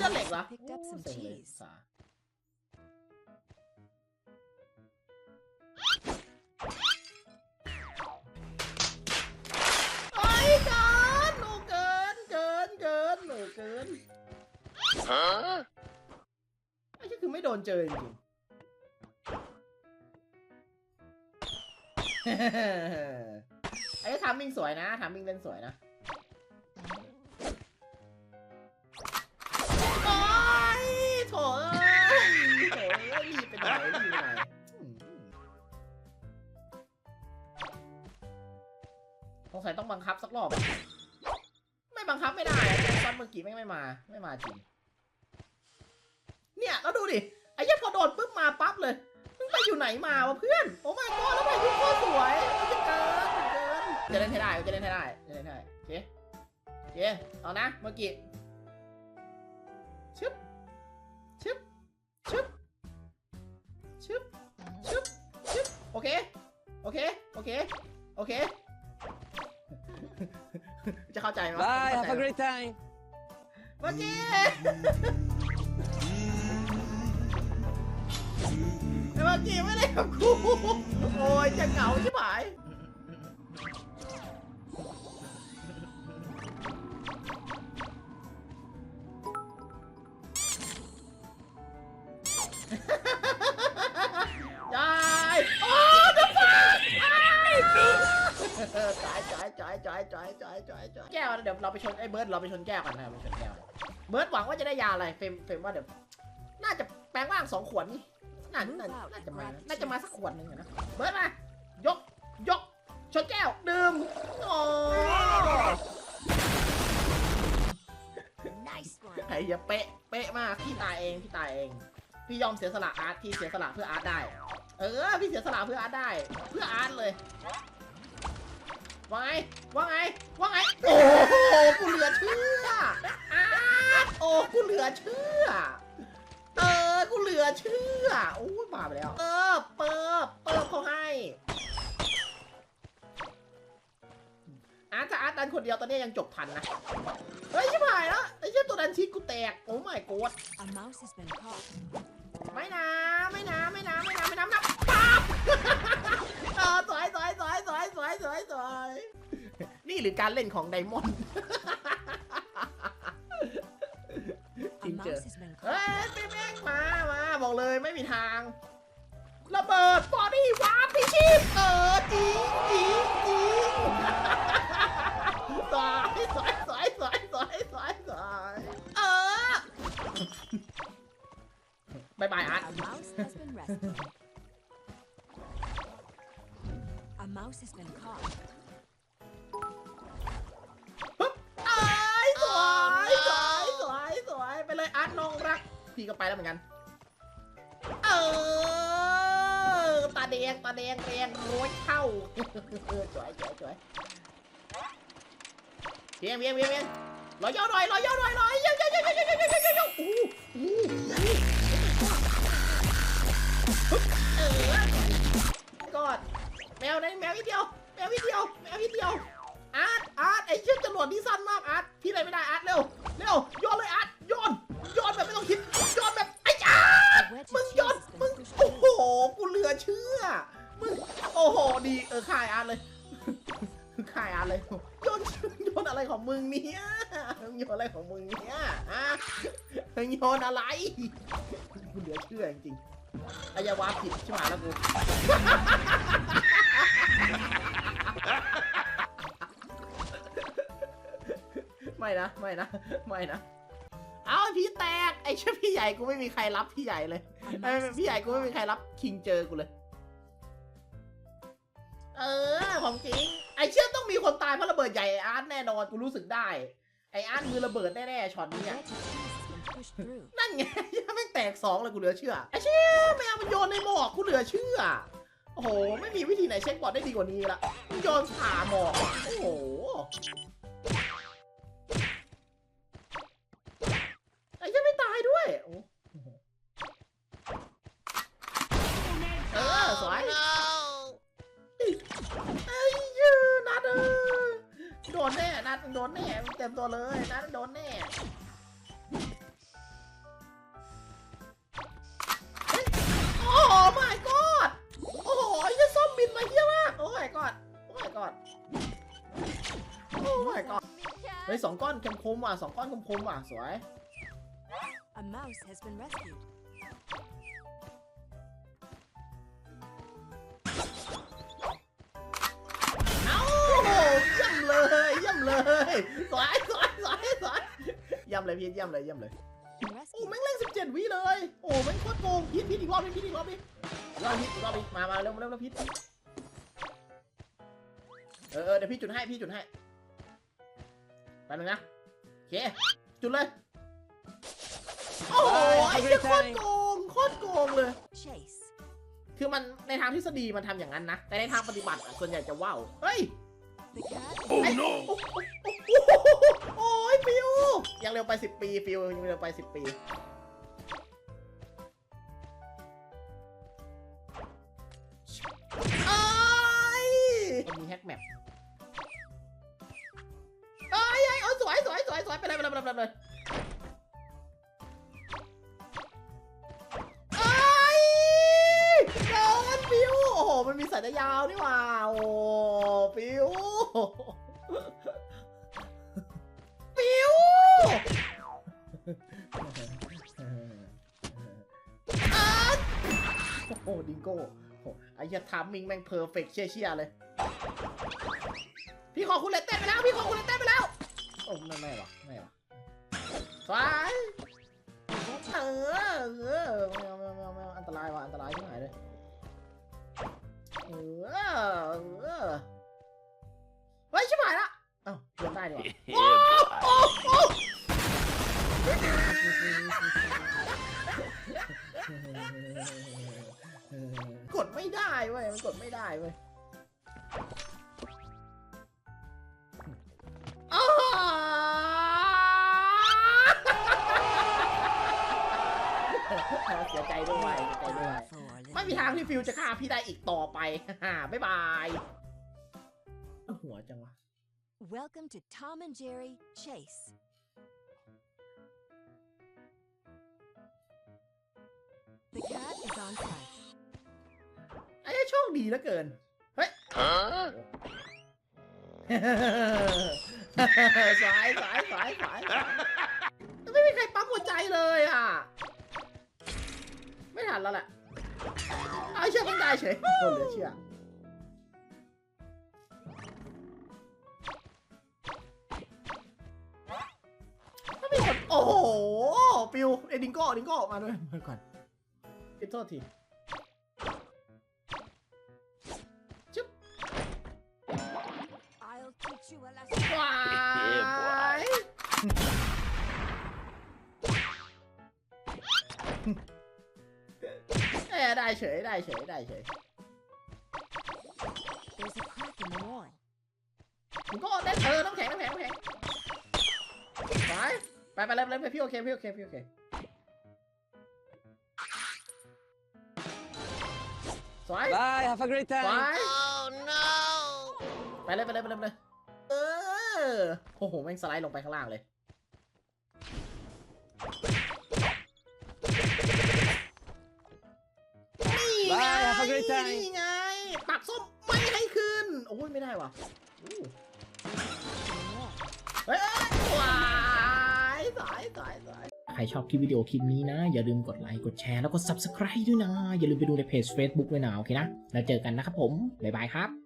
เลือดเหล็กเหรอ Picked up some โอ้เซ็งเลย cheese สาไอ้ยเกินหนูเกินเกินเกินหนูเกิน Huh? ไอ้ที่คือไม่โดนเจอจริงๆไอ้ทามมิ่งสวยนะทามมิ่งเล่นสวยนะ งสัยต้องบังคับสักรอบ ไม่บังคับไม่ได้อะตอนเมื่อกี้ไม่ไม่มา ไม่มาจริง เนี่ยแล้วดูดิ ไอ้เหี้ยพอโดนปุ๊บมาปั๊บเลยมึงไปอยู่ไหนมาวะเพื่อน โอ้ my god แล้วพายุโคตรสวยจะเกินเกินจะเล่นให้ได้จะเล่นให้ได้จะเล่นให้ได้โอเคโอเคเอานะเมื่อกี้ชึบชึบชึบชึบชึบชึบโอเค โอเค โอเค โอเค จะเข้าใจไหม Bye, เข้า have ใจ a ไหม great time. เมื่อกี้เมื่อกี้ไม่ได้กับกูโอ้ยจะเหงาใช่ไหม ตายตายตายตายตายตายตายตายแก้วเดี๋ยวเราไปชนไอ้เบิร์ดเราไปชนแก้วกันนะครับไปชนแก้วเบิร์ดหวังว่าจะได้ยาอะไรเฟมเฟมว่าเดี๋ยวน่าจะแปลงร่างสองขวดนี่น่าน่าน่าจะมาน่าจะมาสักขวดหนึ่งนะเบิร์ดมายกยกชนแก้วดื่มโอ้ไอ้เหี้ยเป๊ะเป๊ะมากพี่ตายเองพี่ตายเอง พี่ยอมเสียสละอาร์ตพี่เสียสละเพื่ออาร์ตได้ เออพี่เสียสละเพื่ออาร์ตได้ เพื่ออาร์ตเลย ว่าไงว่าไงว่าไง โอ้โหกูเหลือเชื่ออาร์ตโอ้กูเหลือเชื่อ เออ กูเหลือเชื่อโอ้ยมาไปแล้ว เออ เปิบเปิบเขาให้ อาร์ตถ้าอาร์ตดันคนเดียวตอนนี้ยังจบทันนะ เฮ้ยชิบหายแล้วไอ้เชี่ยตัวดันชีสกูแตก โอ้ไม่กด A ไม่นะไม่นะไม่นะไม่นะไม่นะไม่นะปั๊บเออสวยสวยสวยสวยสวยสวยสวยนี่หรือการเล่นของไดมอนด์จ A ริงเจอเฮ้ยพี่แม่งมามาบอกเลยไม่มีทาง ระเบิดบอดี้วาร์ปพี่ชีพเออจริง บายบายอาร์ต A mouse has been rescued. A mouse has been caught. ปึ๊บไอ้ายสวยสวยสวยสวยไปเลยอาร์ตน้องรัก พี่ก็ไปแล้วเหมือนกัน เออตาแดงตาแดงแดงโร้ยเข้าเออสวยสวยสวยเพียงเพียงเพียงเพียงรอยย่อหน่อยรอยย่อหน่อยรอยย่อย่อย่อย่อย่อย่อย่อโอ้โห กอดแมวในแมวอีกเดียว แมวอีกเดียว แมวอีกเดียว อาร์ตอาร์ตไอ้เชือกจรวดนี่สั้นมากอาร์ตพี่อะไรไม่ได้อาร์ตเร็ว เร็วโยนเลยอาร์ตโยนโยนแบบไม่ต้องคิดโยนแบบไอ้อาร์ตมึงโยนมึงโอ้โหกูเหลือเชื่อ มึงโอ้โหดีเออขายอาร์ตเลยขายอาร์ตเลยโยนโยนอะไรของมึงเนี่ยมึงโยนอะไรของมึงเนี่ยฮะมึงโยนอะไรกูเหลือเชื่อจริง ๆอายาวาผิดช่ไหมแล้วกู ไม่นะ ไม่นะ ไม่นะ เอาไอ้พี่แตก ไอ้เชื่อพี่ใหญ่กูไม่มีใครรับพี่ใหญ่เลยไอ้พี่ใหญ่กูไม่มีใครรับคิงเจอกูเลย เออของจริง ไอ้เชื่อต้องมีคนตายเพราะระเบิดใหญ่ไอ้อาร์ตแน่นอนกูรู้สึกได้ ไอ้อาร์ตมือระเบิดแน่ๆช็อตนี้อะ wedge of cheese has been pushed through. นั่นไงยังไม่งแตกสองเลยกูเหลือเชื่อไอ้เชื่อไม่เอามันโยนในหมอกกูเหลือเชื่อ โอ้โห ไม่มีวิธีไหนเช็คบอร์ดได้ดีกว่านี้ละมันโยนผ่าหมอกอะโอ้โหไอ้เชื่อไม่ตายด้วยโอ้โหเออสวยไอ้ยืนนัดเออโดนแน่นัดโดนแน่เต็มตัวเลยนัดโดนแน่ ฮ้ยสองก้อนคมๆว่ะสองก้อนคมๆว่ะสวย A mouse has been rescued. เอ้าเยี่ยมเลยเยี่ยมเลยสวยสวยสวยสวยเยี่ยมเลยพี่เยี่ยมเลยเยี่ยมเลย Been โอ้ rescued. แม่งเล่นสิบเจ็ดวิเลย โอ้แม่งโคตรโกงพีทพีทอีกรอบนึงพีทอีกรอบนึงอีกรอบพีทอีกรอบพีทมามาเร็วเร็วเร็วพีทเออเออเดี๋ยวพี่จุดให้พี่จุดให้แป๊บนึงนะโอเค จุดเลย โอ้โหไอ้เหี้ยโคตรโกงโคตรโกงเลย Chase. คือมันในทางทฤษฎีมันทำอย่างนั้นนะ แต่ในทางปฏิบัติอะส่วนใหญ่จะว่าวเฮ้ย The cat is โอ้ no โอ้ยฟิว ยังเร็วไปสิบปี ฟิว ยังเร็วไปสิบปี ไอ้ายมันมีแฮกแมป ปเลยไปเลยไปเลยไปเลยไอ้ายโดนฟิวโอ้โห มันมีสายยาวนี่หว่า โอ้ฟิวฟิวอะโอ้โหดิงโก้โอ้โหไอ้เหี้ยทามมิ่งแม่งเพอร์เฟกเชี่ยๆเลย พี่ขอคุณเลตเต้นไปแล้ว พี่ขอคุณเลตเต้นไปแล้ว โอ้ไม่ไม่หรอไม่หรอ สวยเออเออไม่เอาไม่เอาไม่เอาไม่เอาอันตรายว่ะอันตรายที่ไหนเลยเออเออเฮ้ยชิบหายละเอ้าโดนได้ดีกว่า Yeah, boy. โอ้โอ้กดไม่ได้เว้ยมันกดไม่ได้เว้ย เสียใจด้วยเสียใจด้วย for a little ไม่มีทางที่ฟิวจะฆ่าพี่ได้อีกต่อไปบ๊ายบายหัวจังวะ Welcome to Tom and Jerry Chase. The cat is on site. ไอ้โชคดีเหลือเกิน เฮ้ย Huh? สายสายสายสายสายไม่มีใครปั๊มหัวใจเลยอะ ไม่ทันแล้วแหละเอาเชื่อต้องได้เฉยโดนเหลือเชื่อถ้ามีคนโอ้โหปิวเอดิงโก้ดิงโก้มาด้วยมาก่อนขอโทษที I'll teach you a lesson. ว้ายเอ้ย ได้เฉยได้เฉยได้เฉย There's a crack in the wall. มึงก็เต้เออน้ำแข็งน้ำแข็งน้ำแข็งไปไปไปเลยไปเลยพี่โอเคพี่โอเคพี่โอเคสวย Bye, have a great time. ยไปเลยไปเลยไปเลยไปเลยเออโอ้โหแม่งสไลด์ลงไปข้างล่างเลย นี่ไง Bye, have a great time นี่ไง ปักส้มไม่ให้ขึ้น โอ้ยไม่ได้ว่ะอู้ In the wall. เฮ้ยสายสายสายสายใครชอบคลิปวิดีโอคลิปนี้นะ อย่าลืมกดไลค์ กดแชร์ แล้วก็ subscribe ด้วยนะ อย่าลืมไปดูในเพจ Facebook ด้วยนะ โอเคนะ แล้วเจอกันนะครับผม บ๊ายบายครับ